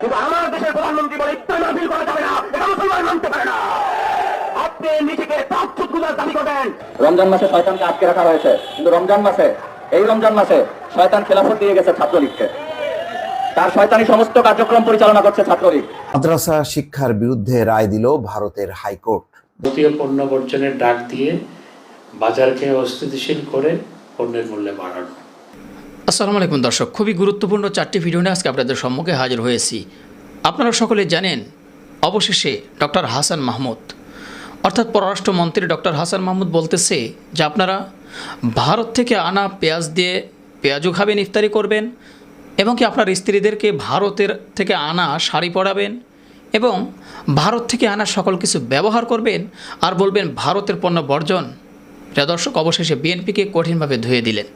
কিন্তু আমার দেশের প্রধানমন্ত্রী বলে ইত্যাদি মাহফিল করা যাবে না। এটা মুসলমান মানতে পারে না। আপনি নিজেকে তাচ্ছুত গুজার দাবি করবেন। রমজান মাসে শয়তানকে আটকে রাখা হয়েছে। কিন্তু রমজান মাসে এই রমজান মাসে শয়তান খেলাফত দিয়ে গেছে ছাত্রলীগকে। তার শয়তানি সমস্ত কার্যক্রম পরিচালনা করছে ছাত্রলীগ। মাদ্রাসা শিক্ষার বিরুদ্ধে রায় দিল ভারতের হাইকোর্ট। ভারতীয় পণ্য বর্জনের ডাক দিয়ে বাজারকে অস্থিতিশীল করে পণ্যের মূল্যে বাড়ানো। আসসালামু আলাইকুম দর্শক, খুবই গুরুত্বপূর্ণ চারটি ভিডিও নিয়ে আজকে আপনাদের সম্মুখে হাজির হয়েছি। আপনারা সকলে জানেন, অবশেষে ডক্টর হাসান মাহমুদ, অর্থাৎ পররাষ্ট্রমন্ত্রী ডক্টর হাসান মাহমুদ বলতেছে যে আপনারা ভারত থেকে আনা পেঁয়াজ দিয়ে পেঁয়াজও খাবেন, ইফতারি করবেন এবং কি আপনার স্ত্রীদেরকে ভারতের থেকে আনা শাড়ি পরাবেন এবং ভারত থেকে আনা সকল কিছু ব্যবহার করবেন আর বলবেন ভারতের পণ্য বর্জন। প্রিয় দর্শক, অবশেষে বিএনপিকে কঠিনভাবে ধুয়ে দিলেন।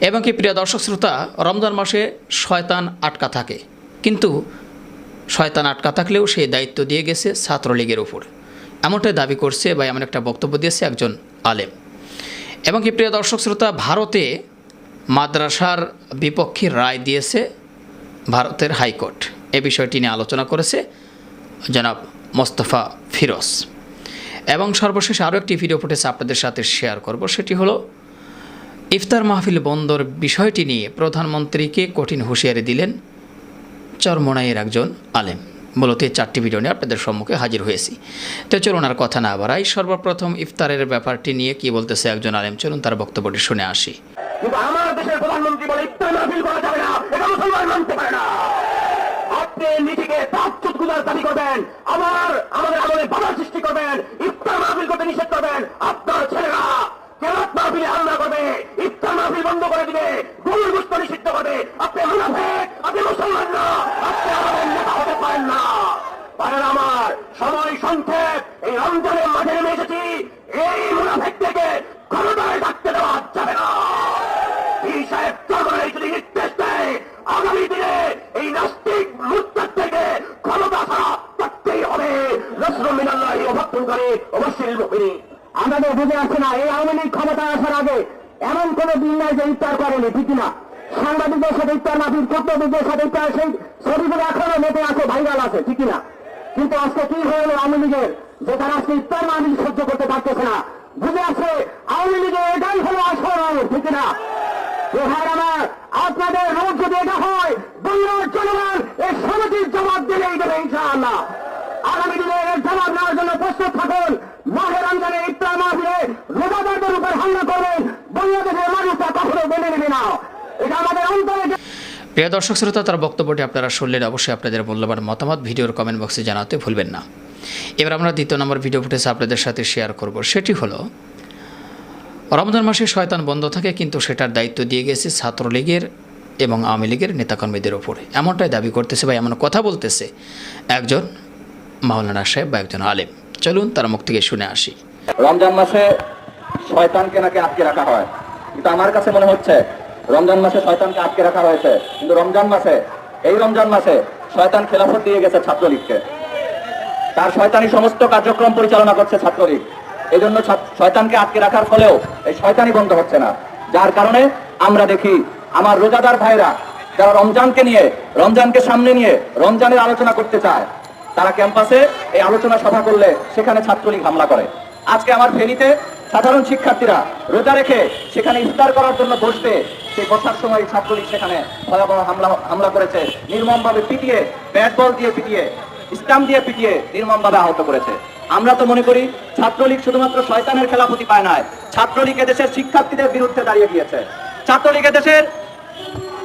এবং কি প্রিয় দর্শক শ্রোতা, রমজান মাসে শয়তান আটকা থাকে। কিন্তু শয়তান আটকা থাকলেও সেই দায়িত্ব দিয়ে গেছে ছাত্রলীগের উপর। এমনটাই দাবি করছে বা এমন একটা বক্তব্য দিয়েছে একজন আলেম। এবং কি প্রিয় দর্শক শ্রোতা, ভারতে মাদ্রাসার বিপক্ষে রায় দিয়েছে ভারতের হাইকোর্ট। এ বিষয়টি নিয়ে আলোচনা করেছে জনাব মোস্তফা ফিরোজ। এবং সর্বশেষ আরও একটি ভিডিও ফুটেজ আপনাদের সাথে শেয়ার করব, সেটি হলো ইফতার মাহফিল বন্দর বিষয়টি নিয়ে প্রধানমন্ত্রীকে কঠিন হুঁশিয়ারি দিলেন চরমোনাইয়ের একজন আলেম। মূলত এই চারটি ভিডিও নিয়ে আপনাদের সম্মুখে হাজির হয়েছি। তো চলুন আর কথা না বাড়াই, সর্বপ্রথম ইফতারের ব্যাপারটি নিয়ে কি বলতেছে একজন আলেম? চলুন তার বক্তব্যটি শুনে আসি। আমার দেশের আমাদের আমলে বাধা সৃষ্টি করবেন, ইফতার মাহফিল করতে নিষেধ করবেন, আপনার ছেলেরা কেরাত মাহফিলে হামলা করবে, ইফতার মাহফিল বন্ধ করে দিবে, গরুর গুস্ত নিষিদ্ধ করবে। আপনি মুনাফেক আপনি মুসলমান না, আপনি আমাদের নেতা হতে পারেন না। পারেন আমার, সময় সংক্ষেপ, এই রমজানের মাঝে নেমে এসেছি। এই মুনাফেক থেকে ক্ষমতায় থাকতে দেওয়া যাবে না। সাহেব চরমানের যদি নির্দেশ দেয়, আগামী এই নাস্তিক মুস্তাক থেকে ক্ষমতা ছাড়া থাকতেই হবে। নসরুল মিনাল্লাহ করে অবশ্যই মুমিনী আমাদের বুঝে আসছে না। এই আওয়ামী লীগ ক্ষমতা আসার আগে এমন কোন দিন নাই যে ইফতার করেনি, ঠিক না সাংবাদিকদের সাথে ইফতার মাহফিল কর্তব্যদের সাথে ইফতার, সেই ছবিগুলো এখনও মেতে আছে, ভাইরাল আছে, ঠিক না কিন্তু আজকে কি হলো আওয়ামী লীগের? যে তারা আজকে ইফতার মাহফিল সহ্য করতে পারতেছে না। বুঝে আসছে, আওয়ামী লীগের এটাই হলো আসল ঠিক না ভাই আমার, আপনাদের রোগ যদি এটা হয় বাংলার জনগণ এই সমিতির জবাব দিলেই দেবে ইনশাআল্লাহ। আগামী দিনে এর জবাব নেওয়ার জন্য প্রস্তুত থাকুন। মাহের রমজানে ইফতার রোজাদারদের উপর হামলা করবেন বাংলাদেশের কখনো মেনে নেবে না। এটা আমাদের অন্তরে প্রিয় দর্শক শ্রোতা, তার বক্তব্যটি আপনারা শুনলেন। অবশ্যই আপনাদের মূল্যবান মতামত ভিডিওর কমেন্ট বক্সে জানাতে ভুলবেন না। এবার আমরা দ্বিতীয় নম্বর ভিডিও ফুটেজ আপনাদের সাথে শেয়ার করব। সেটি হলো, রমজান মাসে শয়তান বন্ধ থাকে, কিন্তু সেটার দায়িত্ব দিয়ে গেছে ছাত্রলীগের এবং আওয়ামী লীগের নেতাকর্মীদের ওপরে এমনটাই দাবি করতেছে বা এমন কথা বলতেছে একজন মাওলানা সাহেব বা একজন আলেম। চলুন তার মুখ থেকে শুনে আসি। রমজান মাসে শয়তানকে নাকি আটকে রাখা হয়। কিন্তু আমার কাছে মনে হচ্ছে, রমজান মাসে শয়তানকে আটকে রাখা হয়েছে। কিন্তু রমজান মাসে, এই রমজান মাসে শয়তান খেলাফত দিয়ে গেছে ছাত্রলীগকে। তার শয়তানি সমস্ত কার্যক্রম পরিচালনা করছে ছাত্রলীগ। এই জন্য শয়তানকে আটকে রাখার ফলেও এই শয়তানি বন্ধ হচ্ছে না। যার কারণে আমরা দেখি, আমার রোজাদার ভাইরা যারা রমজানকে নিয়ে, রমজানকে সামনে নিয়ে রমজানের আলোচনা করতে চায় তারা ক্যাম্পাসে এই আলোচনা সভা করলে সেখানে ছাত্রলীগ হামলা করে। আজকে আমার ফেরিতে সাধারণ শিক্ষার্থীরা রোজা রেখে সেখানে ইফতার করার জন্য বসতে সেই বসার সময় ছাত্রলীগ সেখানে ভয়াবহ হামলা হামলা করেছে। নির্মমভাবে পিটিয়ে, ব্যাট বল দিয়ে পিটিয়ে ইসলাম দিয়ে পিটিয়ে নির্মমভাবে আহত করেছে। আমরা তো মনে করি ছাত্রলীগ শুধুমাত্র শয়তানের খেলাপতি পায় নয় ছাত্রলীগ দেশের শিক্ষার্থীদের বিরুদ্ধে দাঁড়িয়ে গিয়েছে। ছাত্রলীগ দেশের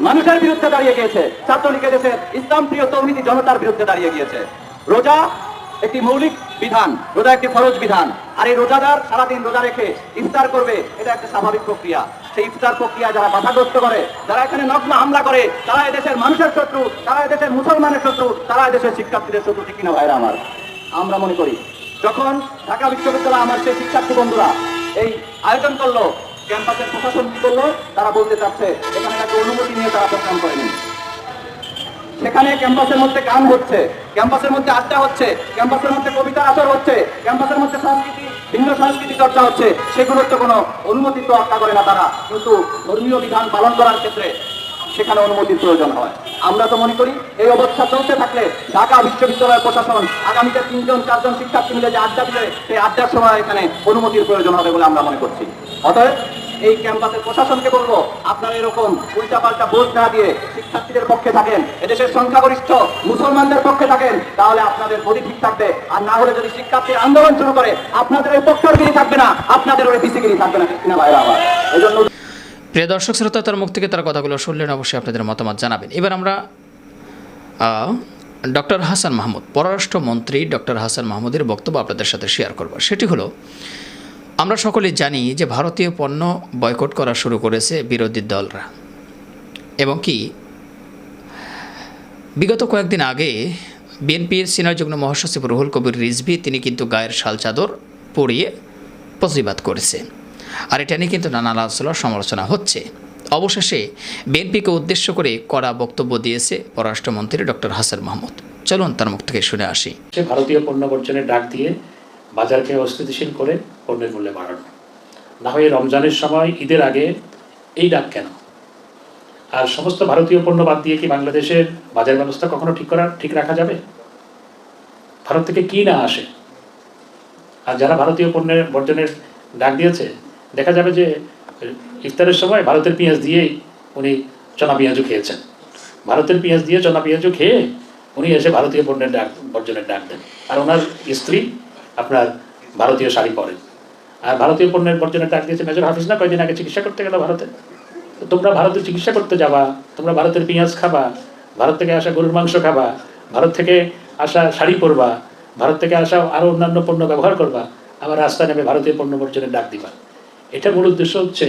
মানুষের বিরুদ্ধে দাঁড়িয়ে গিয়েছে। ছাত্রলীগ দেশের ইসলাম প্রিয় তৌহিদি জনতার বিরুদ্ধে দাঁড়িয়ে গিয়েছে। রোজা একটি মৌলিক বিধান, রোজা একটি ফরজ বিধান। আর এই রোজাদার সারাদিন রোজা রেখে ইফতার করবে, এটা একটা স্বাভাবিক প্রক্রিয়া। সেই ইফতার প্রক্রিয়া যারা বাধাগ্রস্ত করে, যারা এখানে নগ্ন হামলা করে, তারা এদেশের মানুষের শত্রু, তারা এদেশের মুসলমানের শত্রু, তারা এদেশের শিক্ষার্থীদের শত্রু, ঠিক কিনা ভাইরা আমার? আমরা মনে করি, যখন ঢাকা বিশ্ববিদ্যালয় আমার সেই শিক্ষার্থী বন্ধুরা এই আয়োজন করল, ক্যাম্পাসের প্রশাসন কি করল? তারা বলতে চাচ্ছে, এখানে একটা অনুমতি নিয়ে তারা প্রোগ্রাম করেনি। সেখানে ক্যাম্পাসের মধ্যে গান হচ্ছে, ক্যাম্পাসের মধ্যে আড্ডা হচ্ছে, ক্যাম্পাসের মধ্যে কবিতার আসর হচ্ছে, ক্যাম্পাসের মধ্যে সংস্কৃতি, ভিন্ন সংস্কৃতি চর্চা হচ্ছে, সেগুলোর তো কোনো অনুমতি তো আটকা করে না তারা। কিন্তু ধর্মীয় বিধান পালন করার ক্ষেত্রে সেখানে অনুমতির প্রয়োজন হয়। আমরা তো মনে করি, এই অবস্থা চলতে থাকলে ঢাকা বিশ্ববিদ্যালয়ের প্রশাসন আগামীতে তিনজন, চারজন শিক্ষার্থী মিলে যে আড্ডা দিবে, সেই আড্ডার সময় এখানে অনুমতির প্রয়োজন হবে বলে আমরা মনে করছি। অতএব এই ক্যাম্পাসের প্রশাসনকে বলব, আপনারা এরকম উল্টাপাল্টা বোঝ না দিয়ে শিক্ষার্থীদের পক্ষে থাকেন, এদেশের সংখ্যাগরিষ্ঠ মুসলমানদের পক্ষে থাকেন, তাহলে আপনাদের গতি ঠিক থাকবে। আর না হলে যদি শিক্ষার্থীর আন্দোলন শুরু করে, আপনাদের ওই পক্ষরগিরি থাকবে না, আপনাদের ওই পিসিগিরি থাকবে না কিনা ভাইরা আমার? এই জন্য প্রিয় দর্শক, শ্রোতা, তার মুখ থেকে তার কথাগুলো শুনলেন, অবশ্যই আপনাদের মতামত জানাবেন। এবার আমরা ডক্টর হাসান মাহমুদ, পররাষ্ট্রমন্ত্রী ডক্টর হাসান মাহমুদের বক্তব্য আপনাদের সাথে শেয়ার করব। সেটি হলো আমরা সকলে জানি যে ভারতীয় পণ্য বয়কট করা শুরু করেছে বিরোধী দলরা। এবং কি? বিগত কয়েকদিন আগে বিএনপির সিনিয়র যুগ্ম মহাসচিব রুহুল কবির রিজভি তিনি কিন্তু গায়ের শাল চাদর পরিয়ে প্রতিবাদ করেছে। আর এটা নিয়ে কিন্তু নানা আলোচনা, সমালোচনা হচ্ছে। অবশেষে বিএনপিকে উদ্দেশ্য করে কড়া বক্তব্য দিয়েছে পররাষ্ট্রমন্ত্রী ডক্টর হাসান মাহমুদ। চলুন তার মুখ থেকে শুনে আসি। ভারতীয় পণ্য বর্জনের ডাক দিয়ে বাজারকে অস্থিতিশীল করে পণ্যের মূল্যে বাড়ানো। না হয় রমজানের সময় ঈদের আগে এই ডাক কেন? আর সমস্ত ভারতীয় পণ্য বাদ দিয়ে কি বাংলাদেশের বাজার ব্যবস্থা কখনো ঠিক করা ঠিক রাখা যাবে? ভারত থেকে কি না আসে? আর যারা ভারতীয় পণ্যের বর্জনের ডাক দিয়েছে, দেখা যাবে যে ইফতারের সময় ভারতের পেঁয়াজ দিয়েই উনি চনা পেঁয়াজও খেয়েছেন। ভারতের পেঁয়াজ দিয়ে চনা পেঁয়াজও খেয়ে উনি এসে ভারতীয় পণ্যের ডাক বর্জনের ডাক দেন। আর ওনার স্ত্রী আপনার ভারতীয় শাড়ি পরেন। আর ভারতীয় পণ্যের বর্জনের ডাক দিয়েছে মেজর হাফিজ না? কয়েকদিন আগে চিকিৎসা করতে গেল ভারতে। তোমরা ভারতে চিকিৎসা করতে যাবা, তোমরা ভারতের পেঁয়াজ খাবা, ভারত থেকে আসা গরুর মাংস খাবা, ভারত থেকে আসা শাড়ি পরবা, ভারত থেকে আসা আরও অন্যান্য পণ্য ব্যবহার করবা, আবার রাস্তায় নেমে ভারতীয় পণ্য বর্জনের ডাক দিবা। এটা মূল উদ্দেশ্য হচ্ছে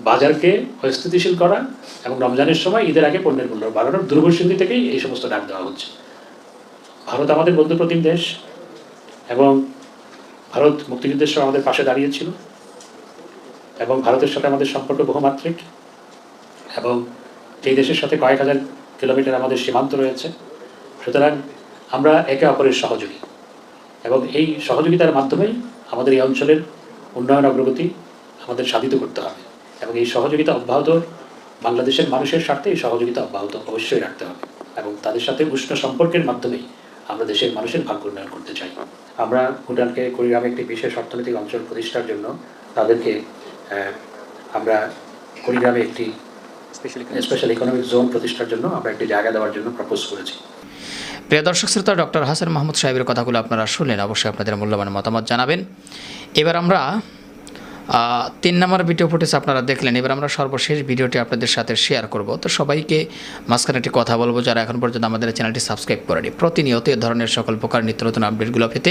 বাজারকে অস্থিতিশীল করা এবং রমজানের সময় ঈদের আগে পণ্যের মূল্য বাড়ানোর দুর্ভসন্ধি থেকেই এই সমস্ত ডাক দেওয়া হচ্ছে। ভারত আমাদের বন্ধুপ্রতিম দেশ। এবং ভারত মুক্তিযুদ্ধের সময় আমাদের পাশে দাঁড়িয়েছিল এবং ভারতের সাথে আমাদের সম্পর্ক বহুমাত্রিক এবং এই দেশের সাথে কয়েক হাজার কিলোমিটার আমাদের সীমান্ত রয়েছে, সুতরাং আমরা একে অপরের সহযোগী এবং এই সহযোগিতার মাধ্যমেই আমাদের এই অঞ্চলের উন্নয়ন অগ্রগতি আমাদের সাধিত করতে হবে এবং এই সহযোগিতা অব্যাহত, বাংলাদেশের মানুষের স্বার্থে এই সহযোগিতা অব্যাহত অবশ্যই রাখতে হবে এবং তাদের সাথে উষ্ণ সম্পর্কের মাধ্যমেই আমরা দেশের মানুষের ভাগ্য উন্নয়ন করতে চাই। আমরা ভুটানকে কুড়িগ্রামে একটি বিশেষ অর্থনৈতিক অঞ্চল প্রতিষ্ঠার জন্য তাদেরকে আমরা কুড়িগ্রামে একটি স্পেশাল ইকোনমিক জোন প্রতিষ্ঠার জন্য আমরা একটি জায়গা দেওয়ার জন্য প্রপোজ করেছি। প্রিয় দর্শক শ্রোতা ডক্টর হাসান মাহমুদ সাহেবের কথাগুলো আপনারা শুনলেন। অবশ্যই আপনাদের মূল্যবান মতামত জানাবেন। এবার আমরা তিন নম্বর ভিডিও ফুটেজ আপনারা দেখলেন। এবার আমরা সর্বশেষ ভিডিওটি আপনাদের সাথে শেয়ার করব। তো সবাইকে মাঝখানে একটি কথা বলব, যারা এখন পর্যন্ত আমাদের চ্যানেলটি সাবস্ক্রাইব করেনি। প্রতিনিয়ত এ ধরনের সকল প্রকার নিত্য নতুন আপডেটগুলো পেতে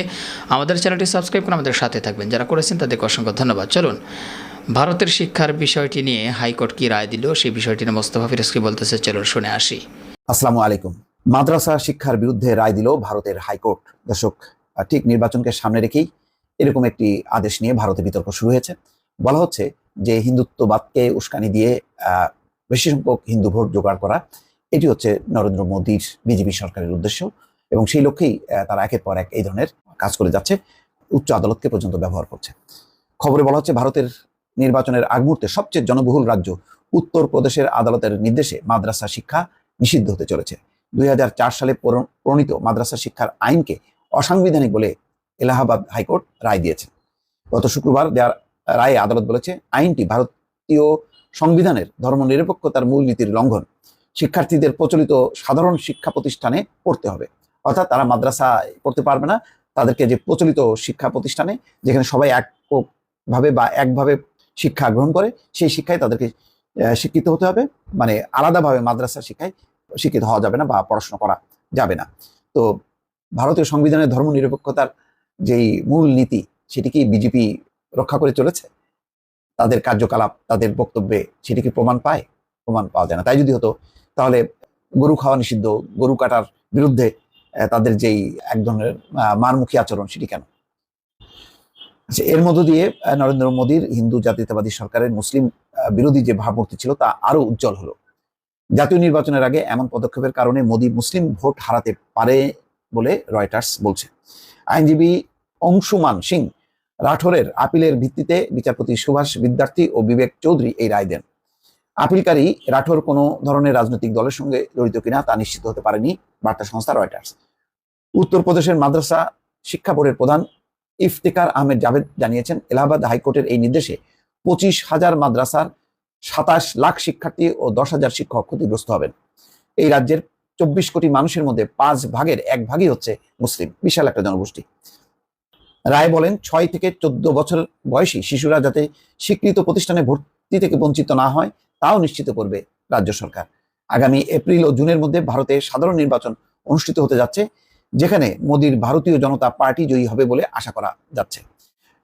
আমাদের চ্যানেলটি সাবস্ক্রাইব করে আমাদের সাথে থাকবেন। যারা করেছেন তাদেরকে অসংখ্য ধন্যবাদ। চলুন, ভারতের শিক্ষার বিষয়টি নিয়ে হাইকোর্ট কী রায় দিল, সেই বিষয়টি নিয়ে মোস্তফা ফিরোজ কি বলতেছে। চলুন, শুনে আসি। আসসালামু আলাইকুম। মাদ্রাসা শিক্ষার বিরুদ্ধে রায় দিল ভারতের হাইকোর্ট। দর্শক ঠিক নির্বাচনকে সামনে রেখেই এরকম একটি আদেশ নিয়ে ভারতে বিতর্ক শুরু হয়েছে। বলা হচ্ছে যে হিন্দুত্ববাদকে উস্কানি দিয়ে বেশি সংখ্যক হিন্দু ভোট জোগাড় করা, এটি হচ্ছে নরেন্দ্র মোদীর বিজেপি সরকারের উদ্দেশ্য এবং সেই লক্ষ্যেই তারা একের পর এক এই ধরনের কাজ করে যাচ্ছে, উচ্চ আদালতকে পর্যন্ত ব্যবহার করছে। খবরে বলা হচ্ছে ভারতের নির্বাচনের আগ মুহূর্তে সবচেয়ে জনবহুল রাজ্য উত্তর প্রদেশের আদালতের নির্দেশে মাদ্রাসা শিক্ষা নিষিদ্ধ হতে চলেছে। দুই হাজার চার সালে প্রণ- প্রণীত মাদ্রাসা শিক্ষার আইনকে অসাংবিধানিক বলে এলাহাবাদ হাইকোর্ট রায় দিয়েছে গত শুক্রবার দেওয়ার রায়ে আদালত বলেছে, আইনটি ভারতীয় সংবিধানের ধর্মনিরপেক্ষতার মূলনীতির লঙ্ঘন। শিক্ষার্থীদের প্রচলিত সাধারণ শিক্ষা প্রতিষ্ঠানে পড়তে হবে। অর্থাৎ তারা মাদ্রাসা পড়তে পারবে না। তাদেরকে যে প্রচলিত শিক্ষা প্রতিষ্ঠানে, যেখানে সবাই একভাবে বা একভাবে শিক্ষা গ্রহণ করে, সেই শিক্ষায় তাদেরকে শিক্ষিত হতে হবে। মানে আলাদাভাবে মাদ্রাসা শিক্ষায় শিক্ষিত হওয়া যাবে না বা পড়াশোনা করা যাবে না। তো ভারতীয় সংবিধানের ধর্মনিরপেক্ষতার যেই মূল নীতি সেটি কি বিজেপি রক্ষা করে চলেছে? তাদের কার্যকলাপ, তাদের বক্তব্যে সেটি কি প্রমাণ পায়? প্রমাণ পাওয়া যায় না। তাই যদি হতো, তাহলে গরু খাওয়া নিষিদ্ধ, গরু কাটার বিরুদ্ধে তাদের যেই এক ধরনের মারমুখী আচরণ, সেটি কেন? আচ্ছা এর মধ্য দিয়ে নরেন্দ্র মোদীর হিন্দু জাতীয়তাবাদী সরকারের মুসলিম বিরোধী যে ভাবমূর্তি ছিল, তা আরও উজ্জ্বল হলো। জাতীয় নির্বাচনের আগে এমন পদক্ষেপের কারণে মোদী মুসলিম ভোট হারাতে পারে বলে রয়টার্স বলছে। আইনজীবী অংশুমান সিং রাঠোরের আপিলের ভিত্তিতে বিচারপতি সুভাষ বিদ্যার্থী ও বিবেক চৌধুরী এই রায় দেন। আপিলকারী রাঠোর কোনো ধরনের রাজনৈতিক দলের সঙ্গে জড়িত কিনা তা নিশ্চিত হতে পারেনি বার্তা সংস্থা রয়টার্স। উত্তরপ্রদেশের মাদ্রাসা শিক্ষা বোর্ডের প্রধান ইফতেকার আহমেদ জাভেদ জানিয়েছেন, এলাহাবাদ হাইকোর্টের এই নির্দেশে পঁচিশ হাজার মাদ্রাসার সাতাশ লাখ শিক্ষার্থী ও দশ হাজার শিক্ষক ক্ষতিগ্রস্ত হবেন। এই রাজ্যের চব্বিশ কোটি মানুষের মধ্যে পাঁচ ভাগের এক ভাগই হচ্ছে মুসলিম। বিশাল একটা জনগোষ্ঠী। রায় বলেন, ছয় থেকে চোদ্দ বছর বয়সী শিশুরা যাতে স্বীকৃত প্রতিষ্ঠানে ভর্তি থেকে বঞ্চিত না হয়, তাও নিশ্চিত করবে রাজ্য সরকার। আগামী এপ্রিল ও জুনের মধ্যে ভারতে সাধারণ নির্বাচন অনুষ্ঠিত হতে যাচ্ছে, যেখানে মোদীর ভারতীয় জনতা পার্টি জয়ী হবে বলে আশা করা যাচ্ছে।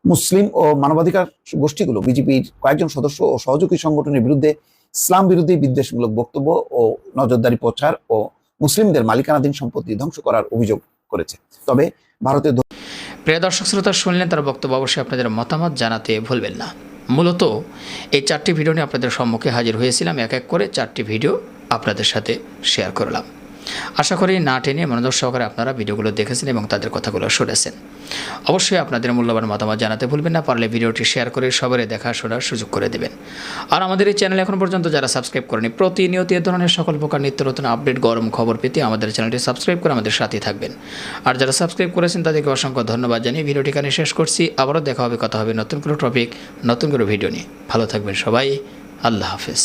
মুসলিম ও মানবাধিকার গোষ্ঠীগুলো বিজেপির কয়েকজন সদস্য ও সহযোগী সংগঠনের বিরুদ্ধে ইসলাম বিরোধী বিদ্বেষমূলক বক্তব্য ও নজরদারি প্রচার ও মুসলিমদের মালিকানাধীন সম্পত্তি ধ্বংস করার অভিযোগ করেছে। তবে ভারতের প্রিয় দর্শক, শ্রোতা, শুনলেন তার বক্তব্য, অবশ্যই আপনাদের মতামত জানাতে ভুলবেন না। মূলত এই চারটি ভিডিও নিয়ে আপনাদের সম্মুখে হাজির হয়েছিলাম। এক এক করে চারটি ভিডিও আপনাদের সাথে শেয়ার করলাম। আশা করি না টেনে মনোযোগ সহকারে আপনারা ভিডিওগুলো দেখেছেন এবং তাদের কথাগুলো শুনেছেন। অবশ্যই আপনাদের মূল্যবান মতামত জানাতে ভুলবেন না, পারলে ভিডিওটি শেয়ার করে সবারই দেখা শোনার সুযোগ করে দেবেন। আর আমাদের এই চ্যানেল এখন পর্যন্ত যারা সাবস্ক্রাইব করেনি, প্রতিনিয়ত এ ধরনের সকল প্রকার নিত্য নতুন আপডেট, গরম খবর পেতে আমাদের চ্যানেলটি সাবস্ক্রাইব করে আমাদের সাথেই থাকবেন। আর যারা সাবস্ক্রাইব করেছেন, তাদেরকে অসংখ্য ধন্যবাদ জানিয়ে ভিডিওটি এখানে শেষ করছি। আবারও দেখা হবে, কথা হবে নতুন কোনো টপিক নতুন কোনো ভিডিও নিয়ে। ভালো থাকবেন সবাই, আল্লাহ হাফেজ।